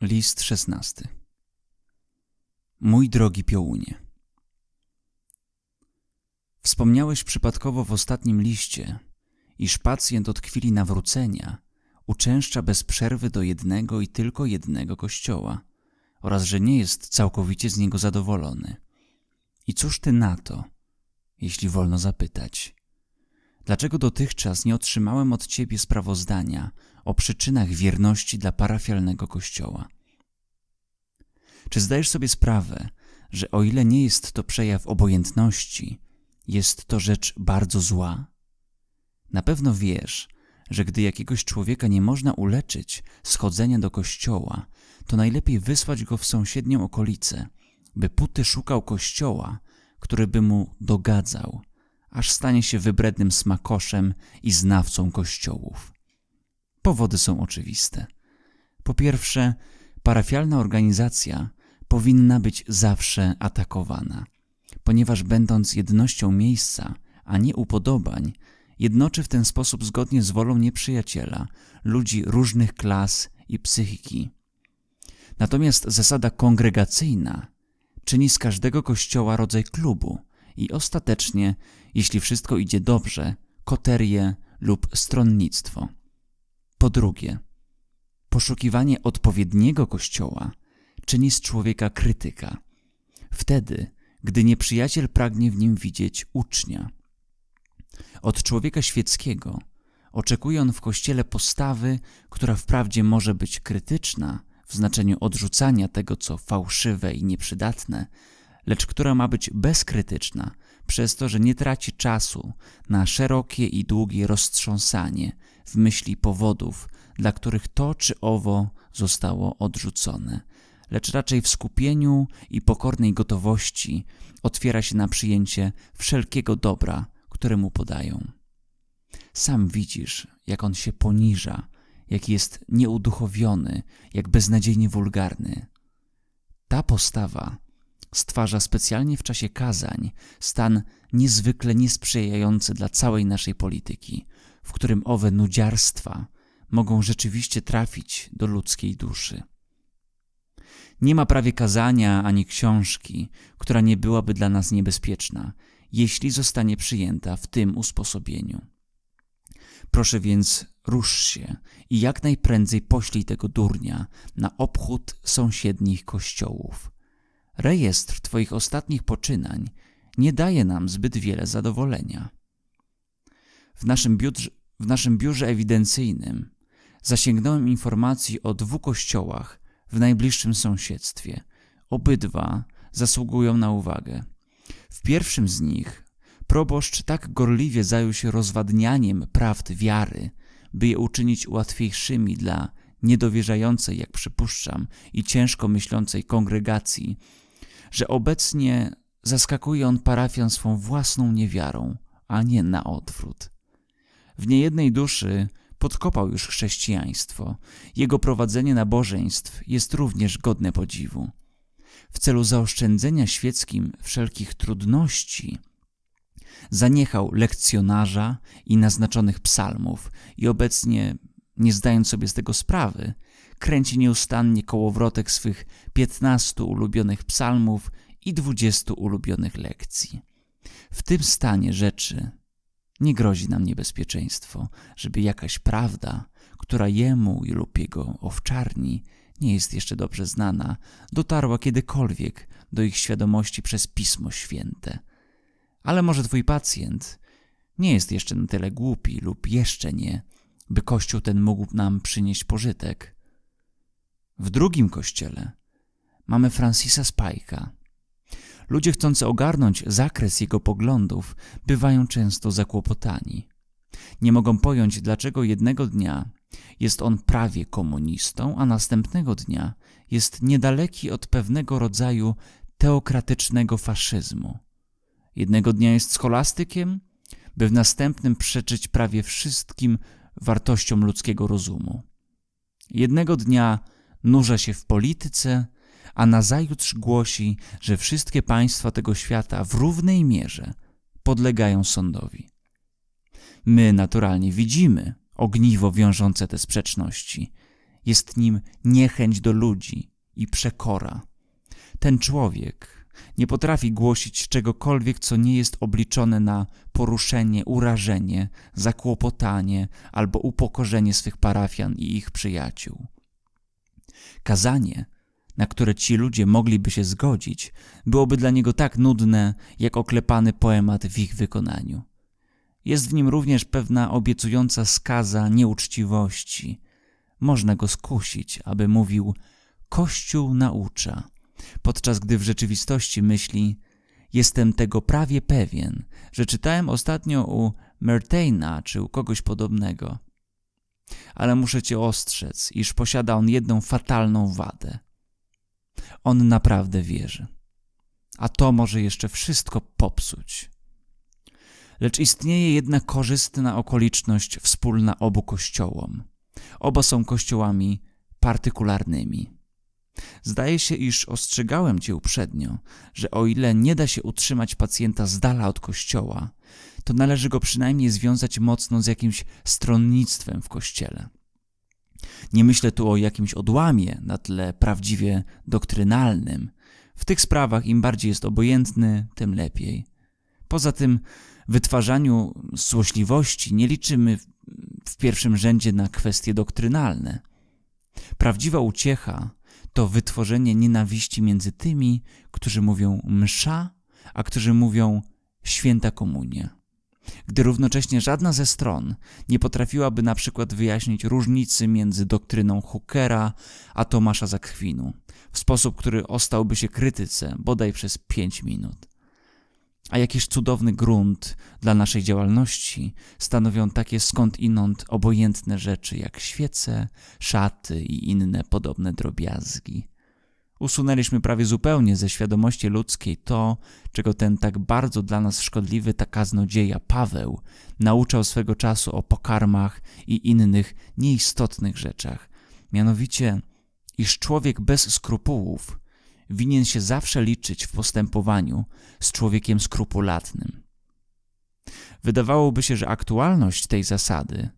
List szesnasty Mój drogi Piołunie Wspomniałeś przypadkowo w ostatnim liście, iż pacjent od chwili nawrócenia uczęszcza bez przerwy do jednego i tylko jednego kościoła oraz że nie jest całkowicie z niego zadowolony. I cóż ty na to, jeśli wolno zapytać? Dlaczego dotychczas nie otrzymałem od ciebie sprawozdania o przyczynach wierności dla parafialnego kościoła? Czy zdajesz sobie sprawę, że o ile nie jest to przejaw obojętności, jest to rzecz bardzo zła? Na pewno wiesz, że gdy jakiegoś człowieka nie można uleczyć z chodzenia do kościoła, to najlepiej wysłać go w sąsiednią okolicę, by puty szukał kościoła, który by mu dogadzał, aż stanie się wybrednym smakoszem i znawcą kościołów. Powody są oczywiste. Po pierwsze, parafialna organizacja powinna być zawsze atakowana, ponieważ będąc jednością miejsca, a nie upodobań, jednoczy w ten sposób zgodnie z wolą nieprzyjaciela ludzi różnych klas i psychiki. Natomiast zasada kongregacyjna czyni z każdego kościoła rodzaj klubu i ostatecznie, jeśli wszystko idzie dobrze, koterię lub stronnictwo. Po drugie, poszukiwanie odpowiedniego kościoła czyni z człowieka krytyka. Wtedy, gdy nieprzyjaciel pragnie w nim widzieć ucznia. Od człowieka świeckiego oczekuje on w kościele postawy, która wprawdzie może być krytyczna w znaczeniu odrzucania tego, co fałszywe i nieprzydatne, lecz która ma być bezkrytyczna przez to, że nie traci czasu na szerokie i długie roztrząsanie w myśli powodów, dla których to czy owo zostało odrzucone, lecz raczej w skupieniu i pokornej gotowości otwiera się na przyjęcie wszelkiego dobra, które mu podają. Sam widzisz, jak on się poniża, jak jest nieuduchowiony, jak beznadziejnie wulgarny. Ta postawa stwarza specjalnie w czasie kazań stan niezwykle niesprzyjający dla całej naszej polityki, w którym owe nudziarstwa mogą rzeczywiście trafić do ludzkiej duszy. Nie ma prawie kazania ani książki, która nie byłaby dla nas niebezpieczna, jeśli zostanie przyjęta w tym usposobieniu. Proszę więc, rusz się i jak najprędzej poślij tego durnia na obchód sąsiednich kościołów. Rejestr Twoich ostatnich poczynań nie daje nam zbyt wiele zadowolenia. W naszym, biurze, w naszym biurze ewidencyjnym zasięgnąłem informacji o dwóch kościołach w najbliższym sąsiedztwie. Obydwa zasługują na uwagę. W pierwszym z nich proboszcz tak gorliwie zajął się rozwadnianiem prawd wiary, by je uczynić łatwiejszymi dla niedowierzającej, jak przypuszczam, i ciężko myślącej kongregacji, że obecnie zaskakuje on parafian swą własną niewiarą, a nie na odwrót. W niejednej duszy podkopał już chrześcijaństwo. Jego prowadzenie nabożeństw jest również godne podziwu. W celu zaoszczędzenia świeckim wszelkich trudności zaniechał lekcjonarza i naznaczonych psalmów i obecnie, nie zdając sobie z tego sprawy, kręci nieustannie kołowrotek swych piętnastu ulubionych psalmów i dwudziestu ulubionych lekcji. W tym stanie rzeczy nie grozi nam niebezpieczeństwo, żeby jakaś prawda, która jemu lub jego owczarni nie jest jeszcze dobrze znana, dotarła kiedykolwiek do ich świadomości przez Pismo Święte. Ale może twój pacjent nie jest jeszcze na tyle głupi lub jeszcze nie, by Kościół ten mógł nam przynieść pożytek. W drugim kościele mamy Francisa Spajka. Ludzie chcący ogarnąć zakres jego poglądów bywają często zakłopotani. Nie mogą pojąć, dlaczego jednego dnia jest on prawie komunistą, a następnego dnia jest niedaleki od pewnego rodzaju teokratycznego faszyzmu. Jednego dnia jest scholastykiem, by w następnym przeczyć prawie wszystkim wartościom ludzkiego rozumu. Jednego dnia nurza się w polityce, a nazajutrz głosi, że wszystkie państwa tego świata w równej mierze podlegają sądowi. My naturalnie widzimy ogniwo wiążące te sprzeczności jest nim niechęć do ludzi i przekora. Ten człowiek nie potrafi głosić czegokolwiek, co nie jest obliczone na poruszenie, urażenie, zakłopotanie albo upokorzenie swych parafian i ich przyjaciół. Kazanie, na które ci ludzie mogliby się zgodzić, byłoby dla niego tak nudne, jak oklepany poemat w ich wykonaniu. Jest w nim również pewna obiecująca skaza nieuczciwości. Można go skusić, aby mówił: Kościół naucza, podczas gdy w rzeczywistości myśli: Jestem tego prawie pewien, że czytałem ostatnio u Mertaina czy u kogoś podobnego. Ale muszę cię ostrzec, iż posiada on jedną fatalną wadę. On naprawdę wierzy. A to może jeszcze wszystko popsuć. Lecz istnieje jedna korzystna okoliczność wspólna obu kościołom. Oba są kościołami partykularnymi. Zdaje się, iż ostrzegałem cię uprzednio, że o ile nie da się utrzymać pacjenta z dala od kościoła, to należy go przynajmniej związać mocno z jakimś stronnictwem w kościele. Nie myślę tu o jakimś odłamie na tle prawdziwie doktrynalnym. W tych sprawach im bardziej jest obojętny, tym lepiej. Poza tym, wytwarzaniu złośliwości nie liczymy w pierwszym rzędzie na kwestie doktrynalne. Prawdziwa uciecha to wytworzenie nienawiści między tymi, którzy mówią msza, a którzy mówią święta komunia. Gdy równocześnie żadna ze stron nie potrafiłaby na przykład wyjaśnić różnicy między doktryną Hookera a Tomasza Zakwinu w sposób, który ostałby się krytyce bodaj przez pięć minut. A jakiż cudowny grunt dla naszej działalności stanowią takie skądinąd obojętne rzeczy jak świece, szaty i inne podobne drobiazgi. Usunęliśmy prawie zupełnie ze świadomości ludzkiej to, czego ten tak bardzo dla nas szkodliwy ta kaznodzieja Paweł nauczał swego czasu o pokarmach i innych nieistotnych rzeczach, mianowicie, iż człowiek bez skrupułów winien się zawsze liczyć w postępowaniu z człowiekiem skrupulatnym. Wydawałoby się, że aktualność tej zasady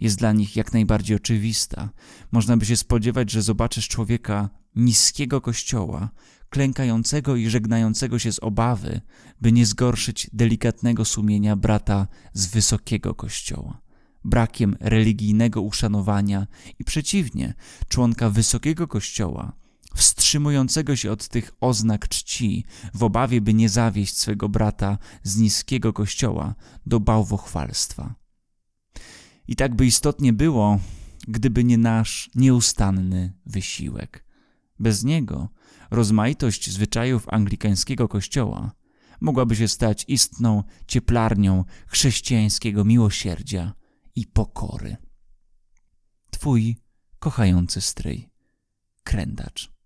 jest dla nich jak najbardziej oczywista. Można by się spodziewać, że zobaczysz człowieka niskiego kościoła, klękającego i żegnającego się z obawy, by nie zgorszyć delikatnego sumienia brata z wysokiego kościoła. Brakiem religijnego uszanowania i przeciwnie, członka wysokiego kościoła, wstrzymującego się od tych oznak czci, w obawie, by nie zawieść swego brata z niskiego kościoła do bałwochwalstwa. I tak by istotnie było, gdyby nie nasz nieustanny wysiłek. Bez niego rozmaitość zwyczajów anglikańskiego kościoła mogłaby się stać istną cieplarnią chrześcijańskiego miłosierdzia i pokory. Twój kochający stryj, krędacz.